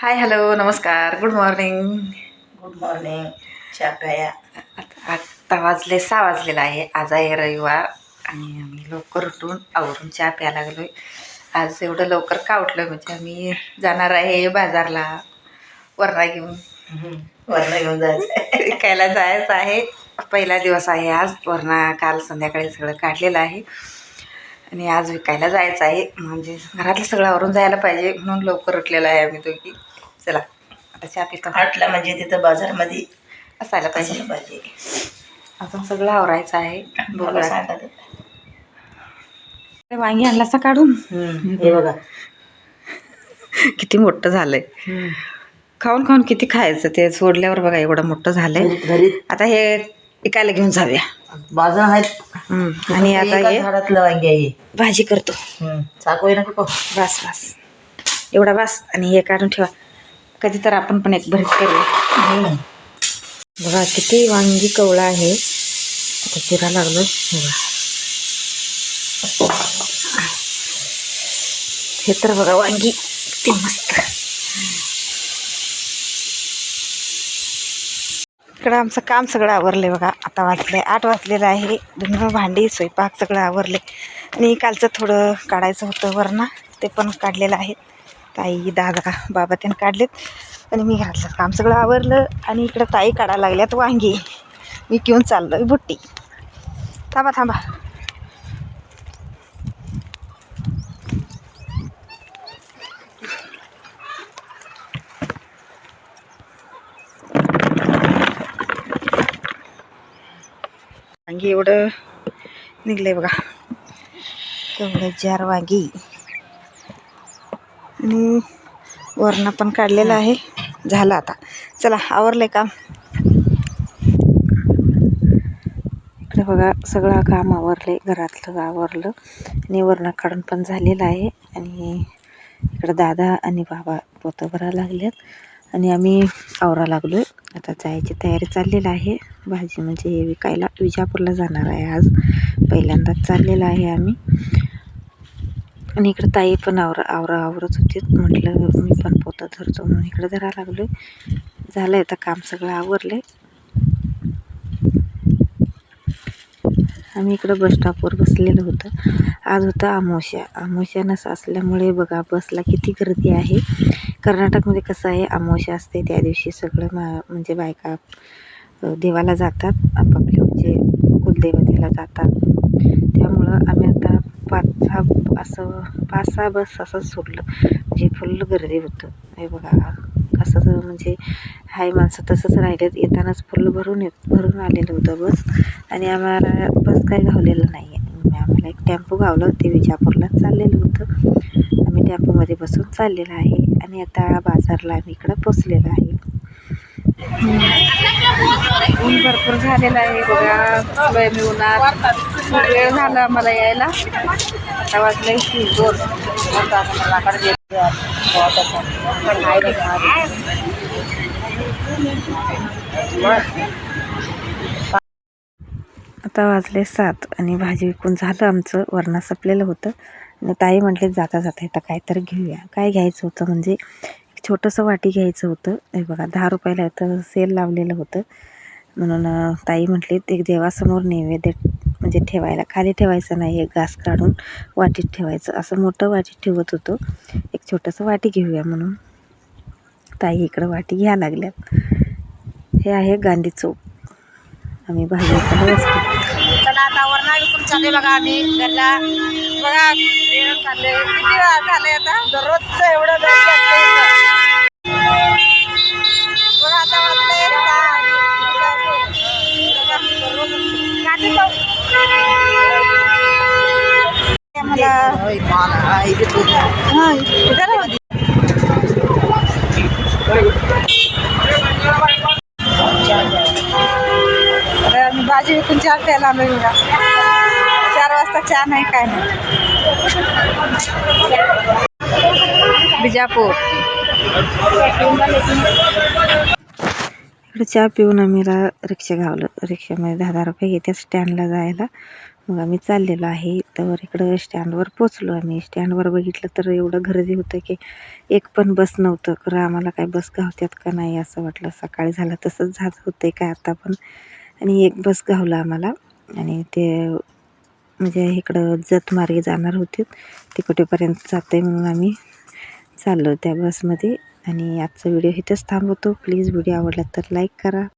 हाय hello नमस्कार. Good morning good morning चहा प्याया आता आत्ता वाजले सहा वाजलेला आहे. आज आहे रविवार आणि आम्ही लवकर उठून आवरून चहा प्यायला लागलो आहे आज एवढं लवकर का उठलं म्हणजे आम्ही जाणार आहे बाजारला. वरणा घेऊन. वरण घेऊन जायचं विकायला जायचं आहे. पहिला दिवस आहे आज. वरणा काल संध्याकाळी सगळं काढलेलं आहे. आणि आज विकायला जायचं आहे. म्हणजे घरातलं सगळं आवरून जायला पाहिजे म्हणून लवकर उठलेलं आहे आम्ही दोघी. चला आता चहा पितो. आठला म्हणजे तिथं बाजारमध्ये असायला पाहिजे. पाहिजे. अजून सगळं आवरायचं आहे. सांगा ते. वांगी आणलासा काढून? हे बघा. किती मोठं झालंय. खाऊन खाऊन किती खायचं ते सोडल्यावर बघा एवढं मोठं झालंय. आता हे विकायला घेऊन जाऊया. बाजार आहेत. हम्म. आणि आता हे झाडातलं वांगी आहे. भाजी करतो. चाकू आहे नको बस बस. एवढा बस. आणि हे काढून ठेवा. कधी तर आपण पण एक भरीत करूया. बघा किती वांगी कवळा आहे. आता चिरा लागलो. बघा. हे तर बघा वांगी किती मस्त. इकडं आमचं काम सगळं आवरले बघा. आता वाजले आठ वाजलेलं आहे. धुणं भांडी स्वयंपाक सगळं आवरले आणि कालचं थोडं काढायचं होतं वरणा. ते पण काढलेलं आहे. ताई दादा बाबा त्यानं काढलेत. आणि मी घातलं. काम सगळं आवरलं आणि इकडं ताई काढायला लागल्यात वांगी. मी घेऊन चाललो आहे बुट्टी. थांबा थांबा. वांगी एवढं निघलंय बघा. तेवढं जार वांगी. आणि वरण पण काढलेलं आहे. झालं आता. चला आवरलं काम. इकडे बघा सगळं काम आवरले घरातलं आवरलं. आणि वरण काढून पण झालेलं आहे. आणि इकडं दादा आणि बाबा पोतं भरायला लागल्यात आणि आम्ही आवरा लागलो आहे आता जायची तयारी चाललेली आहे. भाजी म्हणजे हे विकायला विजापूरला जाणार आहे आज. पहिल्यांदाच चाललेलं आहे आम्ही. आणि इकडं ताई पण आवरा आवरा आवरत होती. म्हटलं मी पण पोतं धरतो म्हणून इकडं धरायला लागलो आहे झालं आहे आता काम सगळं आवरलं आहे आम्ही इकडं बस स्टॉपवर बसलेलं होतं. आज होतं अमावस्या अमावस्या नस असल्यामुळे बघा बसला किती गर्दी आहे. कर्नाटकमध्ये कसं आहे अमावस्या असते त्या दिवशी सगळं मा म्हणजे बायका देवाला जातात. आपापल्या म्हणजे कुलदेवतेला जातात. त्यामुळं आम्ही आता पाच सहा असं पाच सहा बस असं सोडलं. म्हणजे फुल गर्दी होतं. हे बघा कसं म्हणजे हाय माणसं तसंच राहिलेत. येतानाच फुल भरून येत भरून आलेलं होतं बस. आणि आम्हाला बस काय गावलेलं नाही आहे आम्हाला एक टेम्पो गावलं ते विजापूरला चाललेलं होतं. टेम्पोमध्ये बसून चाललेलं आहे. आणि आता बाजारला आम्ही इकडं पोचलेलो आहे. ऊन भरपूर झालेलं आहे बघा. मी उन्हात खूप वेळ झाला आम्हाला यायला. आता वाजले की दोन. आता वाजले सात आणि भाजी विकून झालं आमचं. वरणा संपलेलं होतं. ताई म्हटले जाता जाता आता काहीतरी घेऊया. काय घ्यायचं होतं म्हणजे एक छोटंसं वाटी घ्यायचं होतं. हे बघा दहा रुपयाला तर सेल लावलेलं होतं. म्हणून ताई म्हटली एक देवासमोर नैवेद्य म्हणजे ठेवायला खाली ठेवायचं नाही एक घास काढून वाटीत ठेवायचं. असं मोठं वाटीत ठेवत होतो. एक छोटंसं वाटी घेऊया म्हणून. ताई इकडं वाटी घ्या लागल्यात. हे आहे गांधी चौक. आम्ही भाजी झाला आता वरणा विकून चालले बघा आम्ही घरला. बघा वेळ चालले किती झाले आता? दररोजचं एवढं बघा आता वाजले आम्ही चहा प्यायला आलो बघा चार वाजता चहा नाही काय नाही. बिजापूर. इकडे चहा पिऊन आम्ही रा रिक्षा घावलं. रिक्षामध्ये दहा दहा रुपये घेते स्टँडला जायला. मग आम्ही चाललेलो आहे. तर इकडं स्टँडवर पोचलो आम्ही. स्टँडवर बघितलं तर एवढं गर्दी होतं की एक पण बस नव्हतं. खरं आम्हाला काय बस गावत्यात का नाही असं वाटलं. सकाळी झालं तसंच झालं होतं आहे काय आता पण. आणि एक बस गावला आम्हाला. आणि ते म्हणजे इकडं जतमार्गे जाणार होते. ते कुठेपर्यंत जाते म्हणून आम्ही चाललो त्या बसमध्ये. आणि आजचा व्हिडिओ इथेच थांबवतो. प्लीज व्हिडिओ आवडला तर लाईक करा.